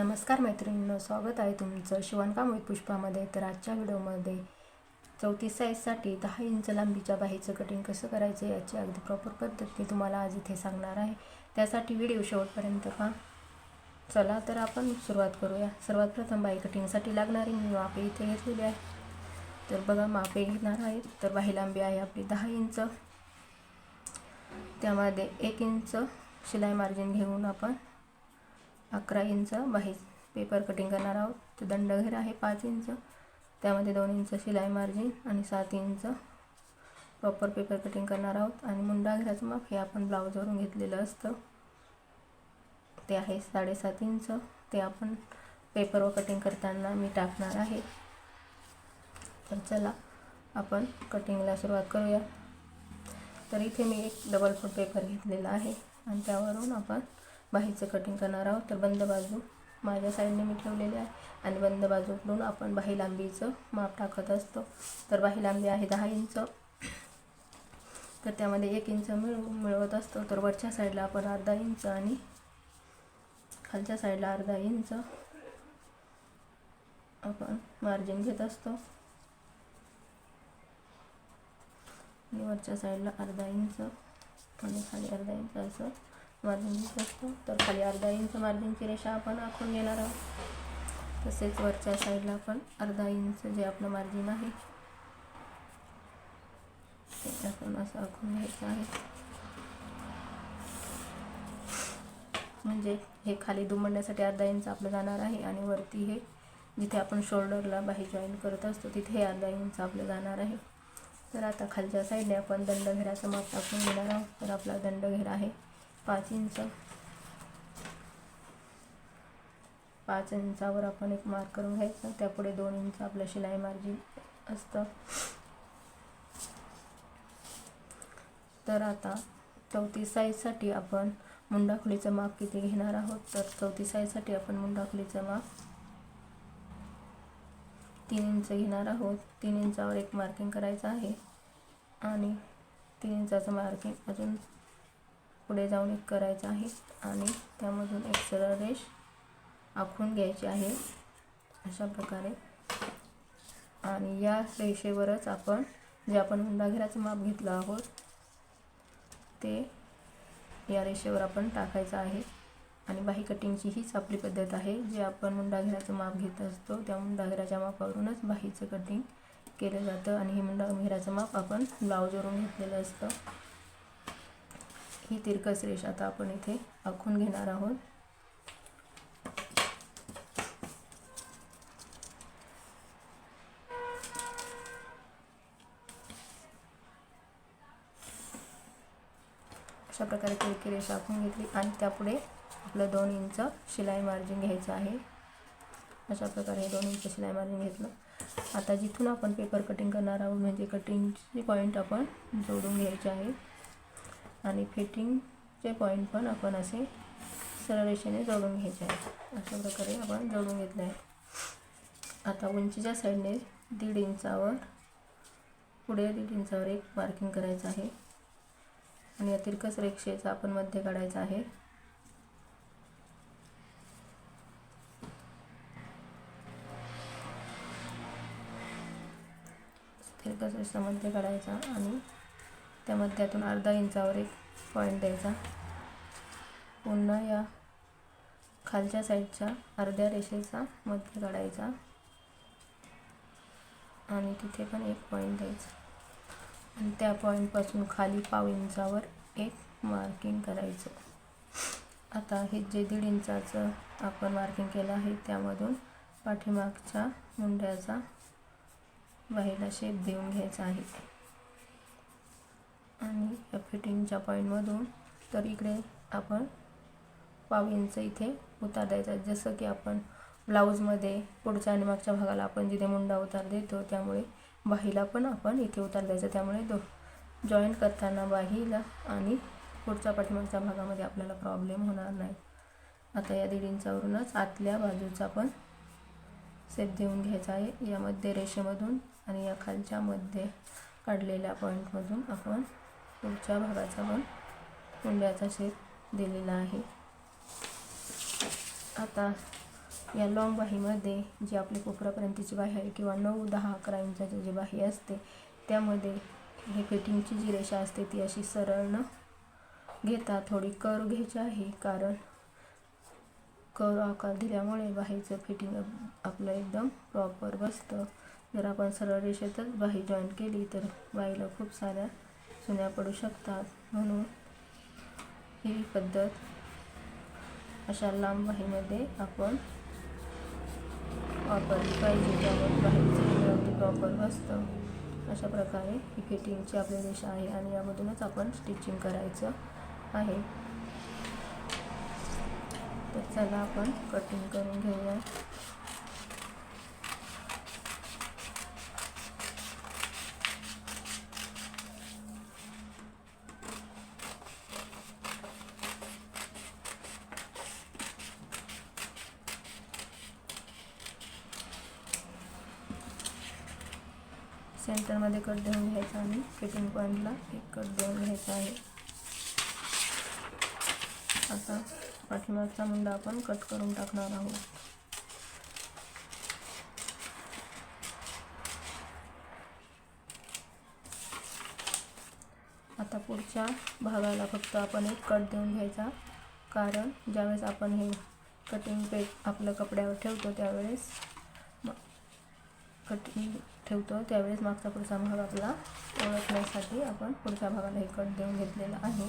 नमस्कार मैत्रिणींनो स्वागत आहे तुमचं शिवणकाम विथ पुष्पामध्ये. तर आजच्या व्हिडिओमध्ये चौतीस साईजसाठी दहा इंच लांबीच्या बाहीचं कटिंग कसं करायचं याची अगदी प्रॉपर पद्धत मी तुम्हाला आज इथे सांगणार आहे. त्यासाठी व्हिडिओ शेवटपर्यंत पहा. चला तर आपण सुरुवात करूया. सर्वात प्रथम बाही कटिंगसाठी लागणारी मी मापे इथे घेतलेली आहे तर बघा मापे घेणार आहे तर बाही लांबी आहे आपली दहा इंच. त्यामध्ये एक इंच शिलाई मार्जिन घेऊन आपण अकरा इंच बाही पेपर कटिंग करणार आहोत. तर दंडघेर आहे पाच इंच. त्यामध्ये दोन इंच शिलाई मार्जिन आणि सात इंच प्रॉपर पेपर कटिंग करणार आहोत. आणि मुंडा घेराचं माप हे आपण ब्लाऊजवरून घेतलेलं असतं. ते आहे साडेसात इंच. ते आपण पेपरवर कटिंग करताना मी टाकणार आहे. तर चला आपण कटिंगला सुरुवात करूया. तर इथे मी एक डबल फूट पेपर घेतलेला आहे. आणि त्यावरून आपण बाहेरचं कटिंग करणार आहोत. तर बंद बाजू माझ्या साईडने मी ठेवलेली आहे. आणि बंद बाजूकडून आपण बाही लांबीचं माप टाकत असतो. तर बाही लांबी आहे दहा इंच. तर त्यामध्ये एक इंच मिळू मिळवत असतो. तर वरच्या साईडला आपण अर्धा इंच आणि खालच्या साईडला अर्धा इंच आपण मार्जिन घेत असतो. आणि वरच्या साईडला अर्धा इंच. आणि खाली अर्धा इंच असं मार्जिन घेत असतो. तर खाली अर्धा इंच मार्जिनची रेषा आपण आखून घेणार आहोत. तसेच वरच्या साईडला आपण अर्धा इंच जे आपलं मार्जिन आहे ते आपण असं आखून घ्यायचं आहे. म्हणजे हे खाली दुमडण्यासाठी अर्धा इंच आपलं जाणार आहे आणि वरती हे जिथे आपण शोल्डरला बाही जॉईन करत असतो तिथे हे अर्धा इंच आपलं जाणार आहे. तर आता खालच्या साईडने आपण दंडघेराचं माप टाकून घेणार आहोत. तर आपला दंडघेरा आहे. पाच इंच पाच इंचावर आपण एक मार्क करून घ्यायचं. त्यापुढे दोन इंच आपलं शिलाई मार्जिन असतं. तर आता चौतीस साईजसाठी आपण मुंडाखुलीचं माप किती घेणार आहोत? तर चौतीस साईजसाठी आपण मुंडाखुलीचं माप तीन इंच घेणार आहोत. तीन इंचावर एक मार्किंग करायचं आहे. आणि तीन इंचाचं मार्किंग अजून पुढे जाऊन एक करायचं आहे. आणि त्यामधून एक सरळ रेष आखून घ्यायची आहे. अशा प्रकारे. आणि या रेषेवरच आपण जे आपण मुंडाघेराचं माप घेतलं आहोत ते या रेषेवर आपण टाकायचं आहे. आणि बाही कटिंगची हीच आपली पद्धत आहे. जे आपण मुंडाघेराचं माप घेत असतो त्या मुंडाघेराच्या मापावरूनच बाहीचं कटिंग केलं जातं. आणि हे मुंडाघेराचं माप आपण ब्लाऊजवरून घेतलेलं असतं. ही तिरकस रेष आता आपण इथे आखून घेणार आहोत. अशा प्रकारे तिरकी रेषा आखून घेतली आणि त्यापुढे आपलं दोन इंच शिलाई मार्जिन घ्यायचं आहे. अशा प्रकारे दोन इंच शिलाई मार्जिन घेतलं. आता जिथून आपण पेपर कटिंग करणार आहोत म्हणजे कटिंगचे पॉईंट आपण जोडून घ्यायचे आहे. आणि फिटिंगचे पॉईंट पण आपण असे सरळ रेषेने जोडून घ्यायचे आहे अशा प्रकारे आपण जोडून घेतले आहे आता उंचीच्या साईडने दीड इंचावर पुढे दीड इंचावर एक मार्किंग करायचं आहे. आणि या रेक्षेचा आपण मध्य काढायचा आहे. तिरकस रेषा मध्य काढायचा आणि त्या मध्यातून अर्धा इंचावर एक पॉईंट द्यायचा. पुन्हा या खालच्या साईडच्या अर्ध्या रेषेचा मध्य काढायचा. आणि तिथे पण एक पॉईंट द्यायचा. आणि त्या पॉईंटपासून खाली पाव इंचावर एक मार्किंग करायचं. आता हे जे दीड इंचाचं आपण मार्किंग केलं आहे त्यामधून पाठीमागच्या मुंड्याचा बाहेरला शेप देऊन घ्यायचा आहे. आणि या फिटिंगच्या पॉईंटमधून तर इकडे आपण पाव इंच इथे उतार द्यायचा जसं की आपण ब्लाऊजमध्ये पुढच्या आणि मागच्या भागाला आपण जिथे मुंडा उतार देतो त्यामुळे बाहीला पण आपण इथे उतार द्यायचा त्यामुळे दो जॉईंट करताना बाहीला आणि पुढच्या पाठीमागच्या भागामध्ये आपल्याला प्रॉब्लेम होणार नाही. आता या दीड इंचावरूनच आतल्या बाजूचा पण सेप देऊन घ्यायचा आहे. यामध्ये रेषेमधून आणि या खालच्या मध्ये काढलेल्या पॉईंटमधून आपण पुढच्या भागाचा पण मुंड्याचा शेप दिलेला आहे. आता या लॉंग बाहीमध्ये जी आपली कोपरापर्यंतची बाही आहे किंवा नऊ दहा अकरा इंचाची जी बाही असते त्यामध्ये हे फिटिंगची जी रेषा असते ती अशी सरळ न घेता थोडी कर घ्यायची आहे. कारण कर आकार दिल्यामुळे बाहीचं फिटिंग आपलं एकदम प्रॉपर बसतं. जर आपण सरळ रेषेतच बाही जॉईन केली तर बाईला खूप साऱ्या चुन्या पडू शकतात म्हणून ही पद्धत अशा लांब बाहीमध्ये आपण वापरली पाहिजे. त्यामुळे बाहीचं अगदी प्रॉपर बसतं अशा प्रकारे ही फिटिंगची आपली रेषा आहे आणि यामधूनच आपण स्टिचिंग करायचं आहे. तर चला आपण कटिंग करून घेऊया. सेंटरमध्ये कट देऊन घ्यायचा आणि फिटिंग पॉईंटला एक कट देऊन घ्यायचा आहे. आता पाठीमागचा मुंडा आपण कट करून टाकणार आहोत. आता पुढच्या भागाला फक्त आपण एक कट देऊन घ्यायचा. कारण ज्यावेळेस आपण हे कटिंग पेट आपल्या कपड्यावर ठेवतो त्यावेळेस कटिंग ठेवतो. त्यावेळेस मागचा पुढचा भाग आपला ओळखण्यासाठी आपण पुढच्या भागाला हे कट देऊन घेतलेला आहे.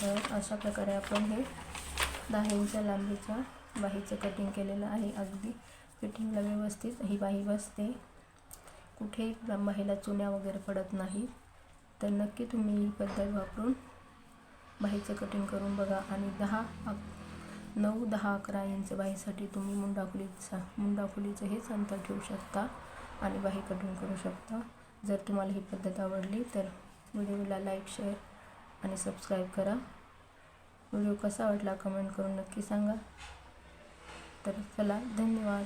तर अशा प्रकारे आपण हे दहा इंच लांबीच्या बाहीचं कटिंग केलेलं आहे. अगदी फिटिंगला व्यवस्थित ही बाही बसते. कुठेही बाहीला चुन्या वगैरे पडत नाही तर नक्की तुम्ही ही पद्धत वापरून बाहीचं कटिंग करून बघा आणि दहा नऊ दहा अकरा इंच बाहीसाठी तुम्ही मुंडाफुलीचा मुंडाफुलीचं हेच अंतर ठेवू शकता आणि बाही कटिंग करू शकता. जर तुम्हाला ही पद्धत आवडली तर व्हिडिओला लाईक शेअर आणि सबस्क्राईब करा. व्हिडिओ कसा वाटला कमेंट करून नक्की सांगा. तर चला धन्यवाद.